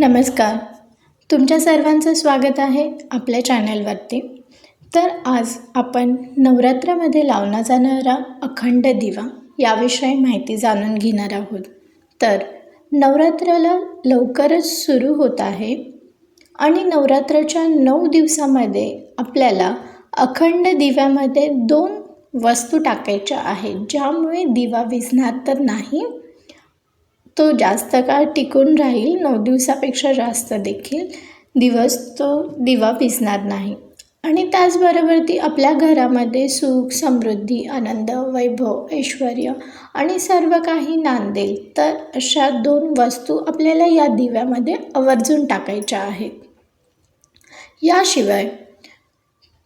नमस्कार. तुमच्या सर्वांचं स्वागत आहे आपल्या चॅनलवरती. तर आज आपण नवरात्रामध्ये लावला जाणारा अखंड दिवा याविषयी माहिती जाणून घेणार आहोत. तर नवरात्राला लवकरच सुरू होत आहे आणि नवरात्राच्या नऊ दिवसामध्ये आपल्याला अखंड दिव्यामध्ये दोन वस्तू टाकायच्या आहेत ज्यामुळे दिवा विझणार तर नाही तो जास्त काळ टिकून राहील नऊ दिवसापेक्षा जास्त देखील दिवस तो दिवा पिसणार नाही. आणि त्याचबरोबर ती आपल्या घरामध्ये सुख समृद्धी आनंद वैभव ऐश्वर आणि सर्व काही नांदेल. तर अशा दोन वस्तू आपल्याला या दिव्यामध्ये आवर्जून टाकायच्या आहेत. याशिवाय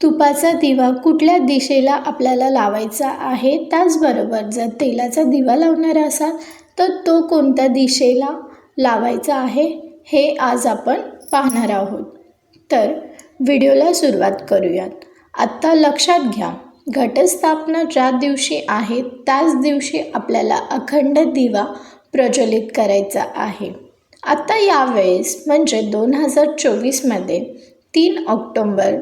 तुपाचा दिवा कुठल्या दिशेला आपल्याला लावायचा आहे त्याचबरोबर जर तेलाचा दिवा लावणार असाल तर तो कोणत्या दिशेला लावायचा आहे हे आज आपण पाहणार आहोत. तर व्हिडिओला सुरुवात करूयात. आत्ता लक्षात घ्या घटस्थापना ज्या दिवशी आहे त्याच दिवशी आपल्याला अखंड दिवा प्रज्वलित करायचा आहे. आत्ता यावेळेस म्हणजे दोन हजार चोवीसमध्ये तीन ऑक्टोंबर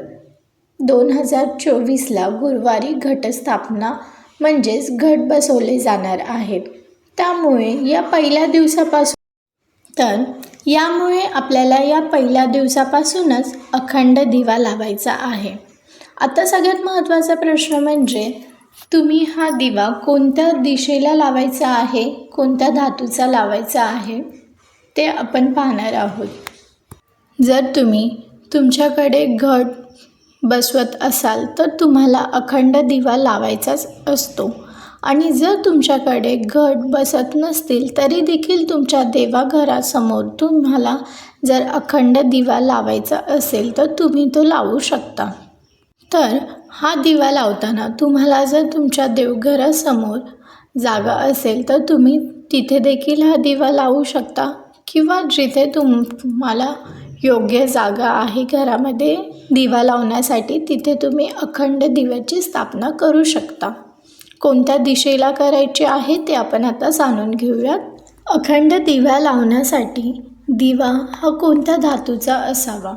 दोन हजार चोवीसला गुरुवारी घटस्थापना म्हणजेच घट बसवले जाणार आहेत त्यामुळे या पहिल्या दिवसापासून तर यामुळे आपल्याला या पहिल्या दिवसापासूनच अखंड दिवा लावायचा आहे. आता सगळ्यात महत्त्वाचा प्रश्न म्हणजे तुम्ही हा दिवा कोणत्या दिशेला लावायचा आहे कोणत्या धातूचा लावायचा आहे ते आपण पाहणार आहोत. जर तुम्ही तुमच्याकडे घट बसवत असाल तर तुम्हाला अखंड दिवा लावायचाच असतो. आणि जर तुमच्याकडे घट बसत नसतील तरी देखील तुमच्या देवाघरासमोर तुम्हाला जर अखंड दिवा लावायचा असेल तर तुम्ही तो लावू शकता. तर हा दिवा लावताना तुम्हाला जर तुमच्या देवघरासमोर जागा असेल तर तुम्ही तिथे देखील हा दिवा लावू शकता. किंवा जिथे तुम्हाला योग्य जागा आहे घरामध्ये दिवा लावण्यासाठी तिथे तुम्ही अखंड दिव्याची स्थापना करू शकता. कोणत्या दिशेला करायचे आहे ते आपण आता जाणून घेऊयात. अखंड दिवा लावण्यासाठी दिवा हा कोणत्या धातूचा असावा?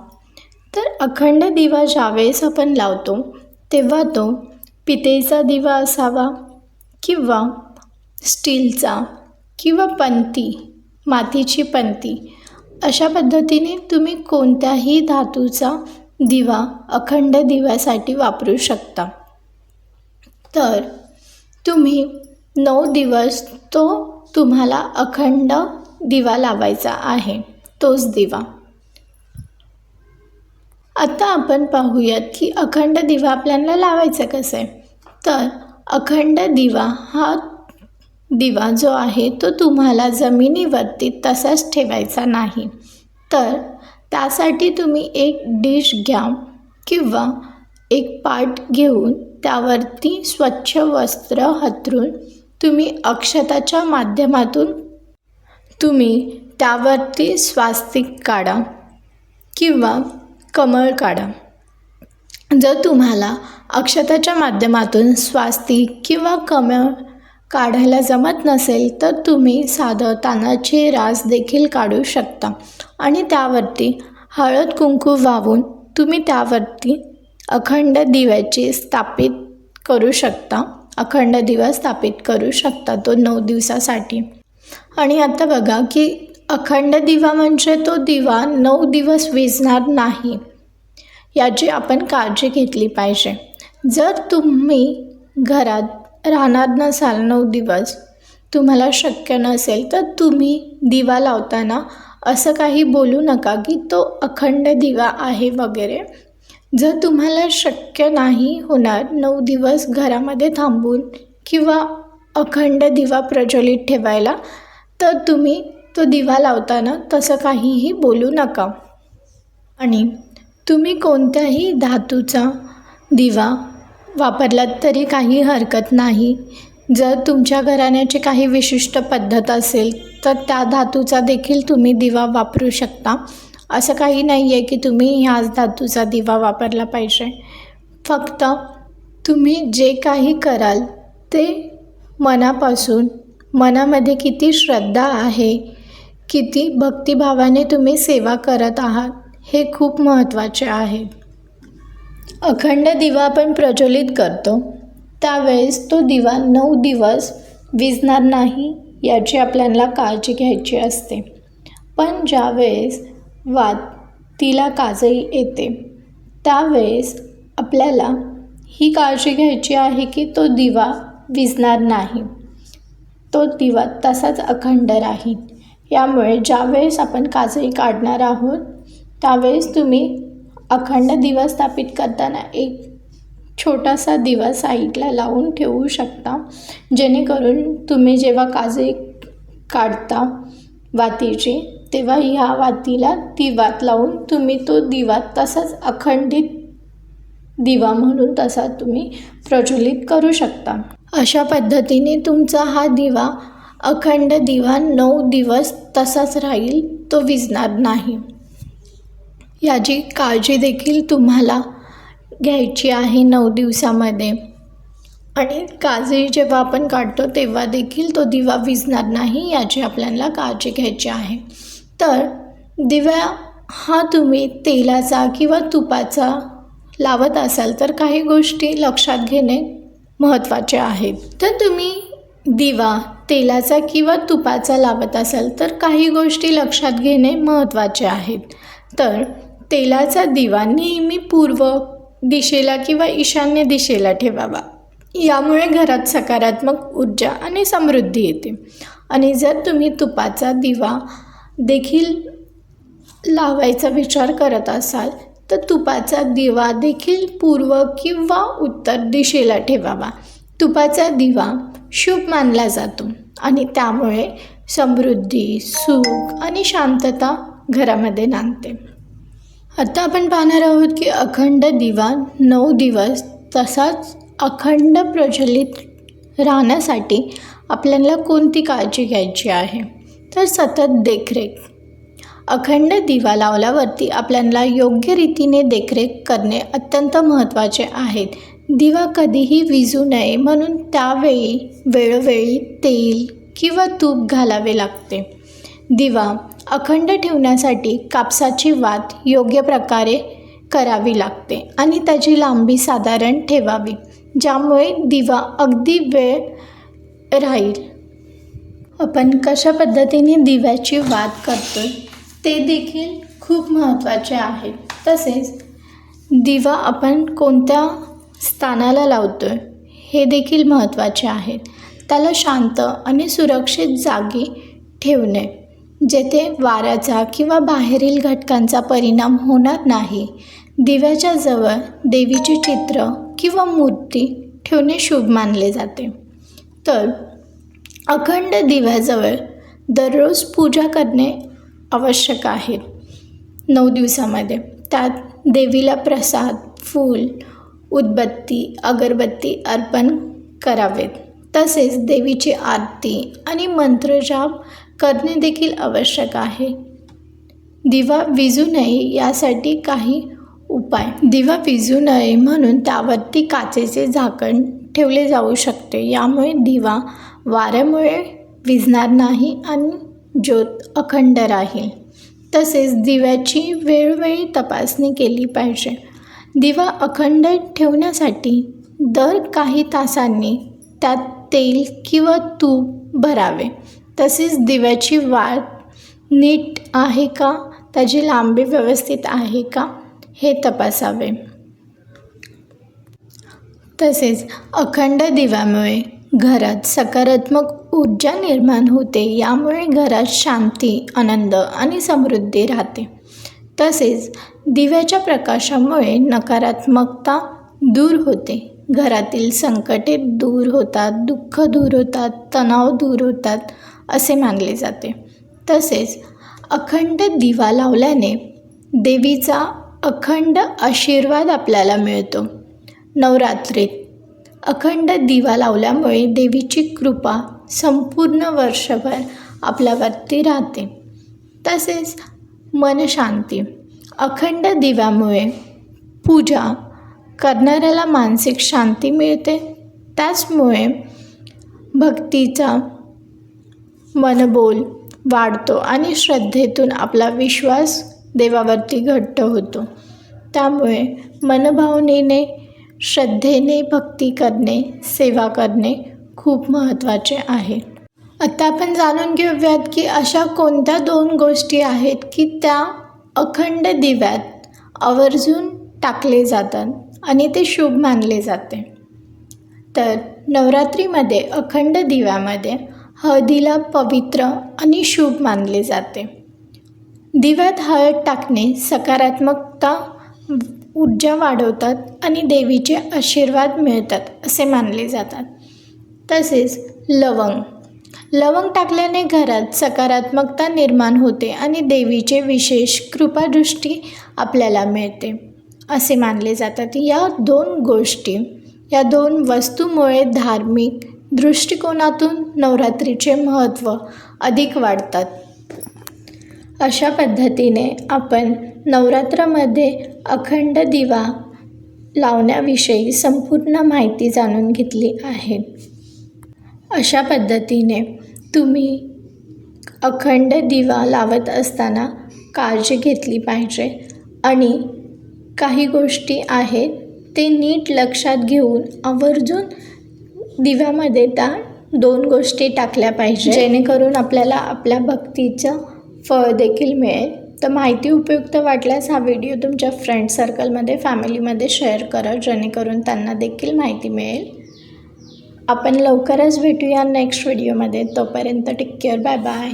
तर अखंड दिवा ज्यावेळेस आपण लावतो तेव्हा तो पितेचा दिवा असावा किंवा स्टीलचा किंवा पंती मातीची पंती. अशा पद्धतीने तुम्ही कोणत्याही धातूचा दिवा अखंड दिव्यासाठी वापरू शकता. तर तुम्ही नऊ दिवस तो तुम्हाला अखंड दिवा लावायचा आहे तोच दिवा. आता आपण पाहूयात की अखंड दिवा आपल्याला लावायचा कसं आहे. तर अखंड दिवा हा दिवा जो आहे तो तुम्हाला जमिनीवरती तसाच ठेवायचा नाही. तर त्यासाठी तुम्ही एक डिश घ्या किंवा एक पाट घेऊन त्यावरती स्वच्छ वस्त्र हतरून तुम्ही अक्षताच्या माध्यमातून तुम्ही त्यावरती स्वास्तिक काढा किंवा कमळ काढा. जर तुम्हाला अक्षताच्या माध्यमातून स्वास्तिक किंवा कमळ काढायला जमत नसेल तर तुम्ही साधं तानाचे रास देखील काढू शकता आणि त्यावरती हळद कुंकू वाहून तुम्ही त्यावरती अखंड दिव्याची स्थापित करू शकता. अखंड दिवा स्थापित करू शकता तो नऊ दिवसासाठी. आणि आता बघा की अखंड दिवा म्हणजे तो दिवा नऊ दिवस विझणार नाही याची आपण काळजी घेतली पाहिजे. जर तुम्ही घरात राहणार नसाल नऊ दिवस तुम्हाला शक्य नसेल तर तुम्ही दिवा लावताना असं काही बोलू नका की तो अखंड दिवा आहे वगैरे. जर तुम्हाला शक्य नाही होणार नऊ दिवस घरामध्ये थांबून किंवा अखंड दिवा प्रज्वलित ठेवायला तर तुम्ही तो दिवा लावताना तसं काहीही बोलू नका. आणि तुम्ही कोणत्याही धातूचा दिवा वापरलात तरी काही हरकत नाही. जर तुमच्या घराण्याची काही विशिष्ट पद्धत असेल तर त्या धातूचा देखील तुम्ही दिवा वापरू शकता. असं काही नाही आहे की तुम्ही ह्याच धातूचा दिवा वापरला पाहिजे. फक्त तुम्ही जे काही कराल ते मनापासून मनामध्ये किती श्रद्धा आहे किती भक्तिभावाने तुम्ही सेवा करत आहात हे खूप महत्त्वाचे आहे. अखंड दिवा आपण प्रज्वलित करतो. त्यावेळेस तो दिवा नऊ दिवस विजणार नाही याची आपल्याला काळजी घ्यायची असते. पण ज्यावेळेस वातीला काजळी येते. त्यावेळेस आपल्याला ही काळजी घ्यायची आहे की तो दिवा विजणार नाही. तो दिवा तसाच अखंड राहील. यामुळे ज्यावेळेस आपण काजळी काढणार आहोत त्यावेळेस तुम्ही अखंड दिवा स्थापित करताना एक छोटासा दिवा साईडला लावून ठेवू शकता जेणेकरून तुम्ही जेव्हा काजळी काढता वातीची तेव्हा ह्या वातीला ती वात लावून तुम्ही तो दिवा तसाच अखंडित दिवा म्हणून तसा तुम्ही प्रज्वलित करू शकता. अशा पद्धतीने तुमचा हा दिवा अखंड दिवा नऊ दिवस तसाच राहील तो विजणार नाही. याची काळजी देखील तुम्हाला घ्यायची आहे नऊ दिवसामध्ये. आणि काजळी जेव्हा आपण काढतो तेव्हा देखील तो दिवा विजणार नाही याची आपल्याला काळजी घ्यायची आहे. तर दिव्या हा तुम्ही तेलाचा किंवा तुपाचा लावत असाल तर काही गोष्टी लक्षात घेणे महत्त्वाचे आहेत. तर तुम्ही दिवा तेलाचा किंवा तुपाचा लावत असाल तर काही गोष्टी लक्षात घेणे महत्त्वाचे आहेत. तर तेलाचा दिवा नेहमी पूर्व दिशेला किंवा ईशान्य दिशेला ठेवावा. यामुळे घरात सकारात्मक ऊर्जा आणि समृद्धी येते. आणि जर तुम्ही तुपाचा दिवा देखील लावायचा विचार करत असाल तर तुपाचा दिवा देखील पूर्व किंवा उत्तर दिशेला ठेवावा. तुपाचा दिवा शुभ मानला जातो आणि त्यामुळे समृद्धी सुख आणि शांतता घरामध्ये नांदते. आता आपण पाहणार आहोत की अखंड दिवा नऊ दिवस तसाच अखंड प्रज्वलित राहण्यासाठी आपल्याला कोणती काळजी घ्यायची आहे? तर सतत देखरेख. अखंड दिवा लावल्यावरती आपल्याला योग्य रीतीने देखरेख करणे अत्यंत महत्त्वाचे आहेत. दिवा कधीही विजू नये म्हणून त्यावेळी वेळोवेळी तेल किंवा तूप घालावे लागते. दिवा अखंड ठेवण्यासाठी कापसाची वात योग्य प्रकारे करावी लागते आणि त्याची लांबी साधारण ठेवावी ज्यामुळे दिवा अगदी वेळ राहील. आपण कशा पद्धतीने दिव्याची वात करतो ते देखील खूप महत्त्वाचे आहे. तसेच दिवा आपण कोणत्या स्थानाला लावतो हे देखील महत्त्वाचे आहे. त्याला शांत आणि सुरक्षित जागी ठेवणे जेथे वाऱ्याचा किंवा बाहेरील घटकांचा परिणाम होणार नाही. दिव्याच्या जवळ देवीचे चित्र किंवा मूर्ती ठेवणे शुभ मानले जाते. तर अखंड दिव्याजवळ दररोज पूजा करणे आवश्यक आहे. नऊ दिवसामध्ये त्यात देवीला प्रसाद फूल उदबत्ती अगरबत्ती अर्पण करावेत. तसेच देवीची आरती आणि मंत्रजाप करणे देखील आवश्यक आहे. दिवा विजू नये यासाठी काही उपाय. दिवा विजू नये म्हणून त्यावरती काचेचे झाकण ठेवले जाऊ शकते. यामुळे दिवा वाऱ्यामुळे विझणार नाही आणि ज्योत अखंड राहील. तसेच दिव्याची वेळोवेळी तपासणी केली पाहिजे. दिवा अखंड ठेवण्यासाठी दर काही तासांनी त्यात तेल किंवा तूप भरावे. तसेच दिव्याची वाढ नीट आहे का? त्याची लांबी व्यवस्थित आहे का? हे तपासावे. तसेच अखंड दिव्यामुळे घरात सकारात्मक ऊर्जा निर्माण होते यामुळे घरात शांती आनंद आणि समृद्धी राहते. तसेच दिव्याच्या प्रकाशामुळे नकारात्मकता दूर होते. घरातील संकटे दूर होतात दुःख दूर होतात तणाव दूर होतात असे मानले जाते. तसेच अखंड दिवा लावल्याने देवीचा अखंड आशीर्वाद आपल्याला मिळतो. नवरात्रीत अखंड दिवा लावल्यामुळे देवीची कृपा संपूर्ण वर्षभर आपल्यावरती राहते. तसेच मनशांती. अखंड दिव्यामुळे पूजा करणाऱ्याला मानसिक शांती मिळते. त्याचमुळे भक्तीचा मनबोल वाढतो आणि श्रद्धेतून आपला विश्वास देवावरती घट्ट होतो. त्यामुळे मनभावनेने श्रद्धेने भक्ती करणे सेवा करणे खूप महत्त्वाचे आहे. आता आपण जाणून घेऊयात की अशा कोणत्या दोन गोष्टी आहेत की त्या अखंड दिव्यात आवर्जून टाकले जातात आणि ते शुभ मानले जाते. तर नवरात्रीमध्ये अखंड दिव्यामध्ये हळदीला पवित्र आणि शुभ मानले जाते. दिव्यात हळद टाकणे सकारात्मकता ऊर्जा वाढवतात आणि देवीचे आशीर्वाद मिळतात असे मानले जातात. तसेच लवंग. लवंग टाकल्याने घरात सकारात्मकता निर्माण होते आणि देवीचे विशेष कृपादृष्टी आपल्याला मिळते असे मानले जातात. या दोन गोष्टी या दोन वस्तूमुळे धार्मिक दृष्टिकोनातून नवरात्रीचे महत्त्व अधिक वाढतात. अशा पद्धतीने आपण नवरात्रामध्ये अखंड दिवा लावण्याविषयी संपूर्ण माहिती जाणून घेतली आहे. अशा पद्धतीने तुम्ही अखंड दिवा लावत असताना काळजी घेतली पाहिजे आणि काही गोष्टी आहेत ते नीट लक्षात घेऊन आवर्जून दिव्यामध्ये त्या दोन गोष्टी टाकल्या पाहिजे. जेणेकरून आपल्याला आपल्या भक्तीचं फळ देखील मिळेल. तर माहिती उपयुक्त वाटल्यास हा व्हिडिओ तुमच्या फ्रेंड सर्कलमध्ये फॅमिलीमध्ये शेअर करा जेणेकरून त्यांना देखील माहिती मिळेल. आपण लवकरच भेटूया नेक्स्ट व्हिडिओमध्ये तोपर्यंत टेक केअर बाय बाय